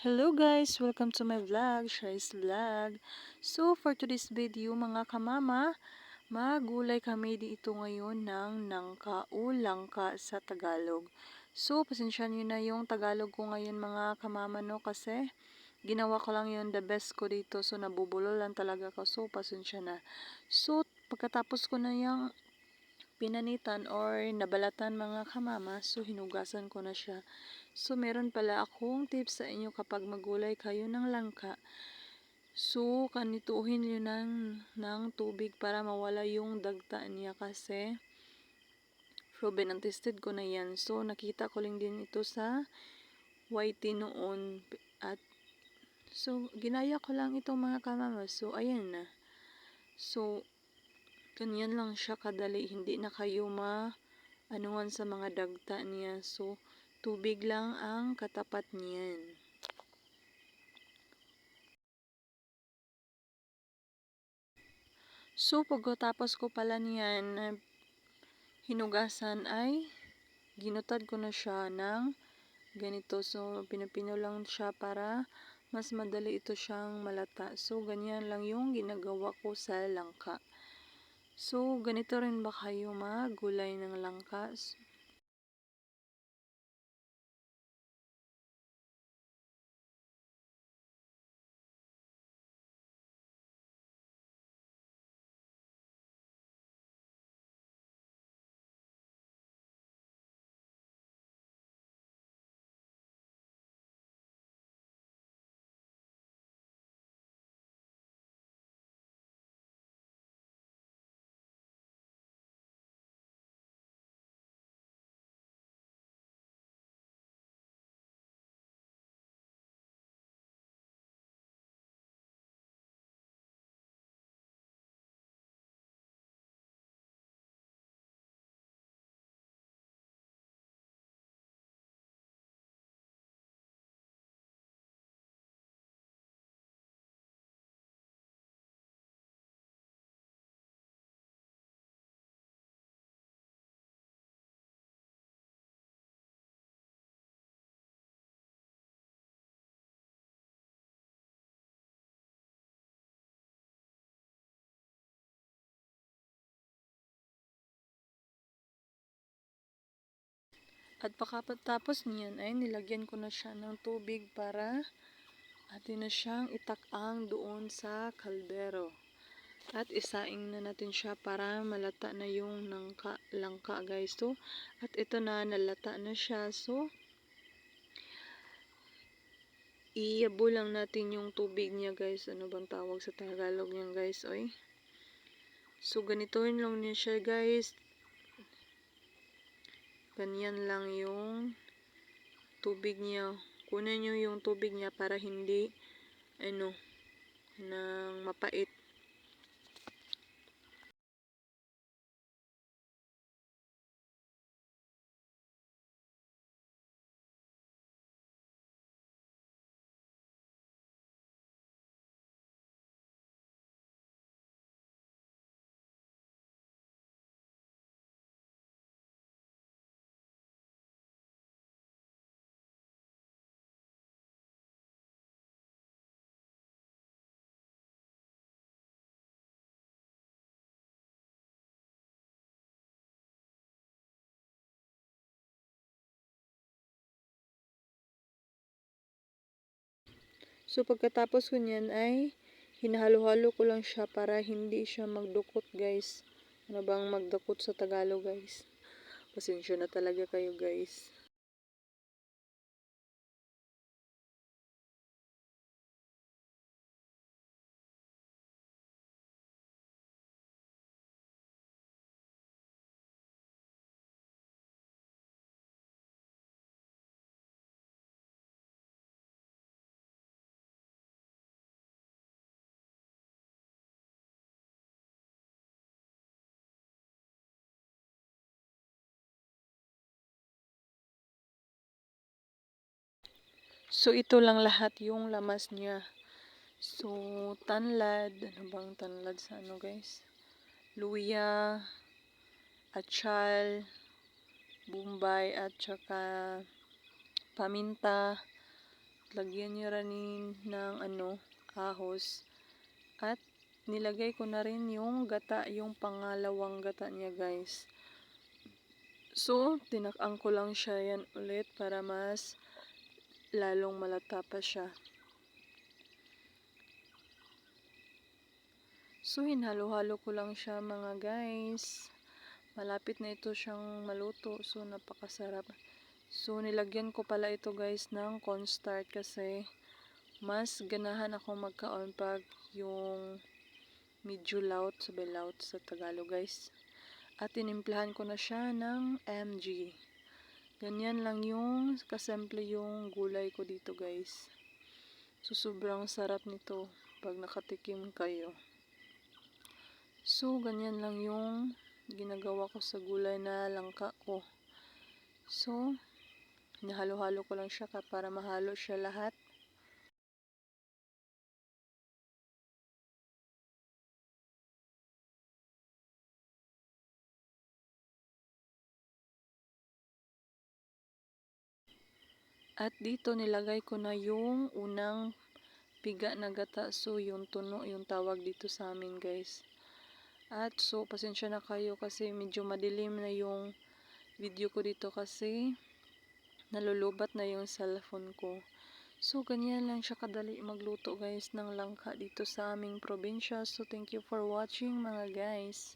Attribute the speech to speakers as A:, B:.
A: Hello guys! Welcome to my vlog, Shai's Vlog. So, for today's video mga kamama, magulay kami dito ngayon ng nangka o langka sa Tagalog. So, pasensya nyo na yung Tagalog ko ngayon mga kamama no kasi ginawa ko lang yun the best ko dito. So, nabubulo lang talaga ko. So, pasensya na. So, pagkatapos ko na yung pinanitan or nabalatan mga kamama, so hinugasan ko na siya. So, meron pala akong tips sa inyo kapag magulay kayo ng langka. So, kanituhin nyo ng, ng tubig para mawala yung dagta niya kasi proven and tested ko na yan. So, nakita ko lang din ito sa YT noon. At, so, ginaya ko lang itong mga kamama. So, ayan na. So, ganyan lang siya kadali. Hindi na kayo ma anuhan sa mga dagta niya. So, Tubig lang ang katapat niyan. So, pagkatapos ko pala niyan hinugasan ay ginutad ko na siya ng ganito. So, pinapino lang siya para mas madali ito siyang malata. So, ganyan lang yung ginagawa ko sa langka. So, ganito rin ba kayo magulay ng langka? At pagkatapos niyan ay nilagyan ko na siya ng tubig para atin na siyang itakang doon sa kaldero. At isaing na natin siya para malata na yung langka, langka guys. So, at ito na, nalata na siya. So, iyabo lang natin yung tubig niya guys. Ano bang tawag sa Tagalog niyan guys? Oy. So, ganitoin lang niya siya guys. Ganyan lang yung tubig niya. Kunin nyo yung tubig niya para hindi ano, nang mapait. So, pagkatapos ko niyan ay hinahalo-halo ko lang siya para hindi siya magdukot guys. Ano bang magdukot sa Tagalog guys? Pasensya na talaga kayo guys. So, ito lang lahat yung lamas niya. So, tanlad. Ano bang tanlad sa ano guys? Luya, achal, bumbay, at saka paminta, lagyan niyo rin ng ano, ahos. At nilagay ko na rin yung gata, yung pangalawang gata niya guys. So, tinakang ko lang siya yan ulit para mas lalong malata pa siya. So, hinalo-halo ko lang siya mga guys. Malapit na ito siyang maluto. So, napakasarap. So, nilagyan ko pala ito guys ng cornstarch kasi mas ganahan ako magkaon pag yung medyo loud, sabi loud sa Tagalog guys. At tinimplahan ko na siya ng MG. Ganyan lang yung kasimple yung gulay ko dito guys. So, sobrang sarap nito pag nakatikim kayo. So, ganyan lang yung ginagawa ko sa gulay na langka ko. So, nahalo-halo ko lang siya para mahalo siya lahat. At dito nilagay ko na yung unang piga na gata. So, yung tuno yung tawag dito sa amin guys. At so, pasensya na kayo kasi medyo madilim na yung video ko dito kasi nalulubat na yung cellphone ko. So, ganyan lang siya kadali magluto guys ng langka dito sa aming probinsya. So, thank you for watching mga guys.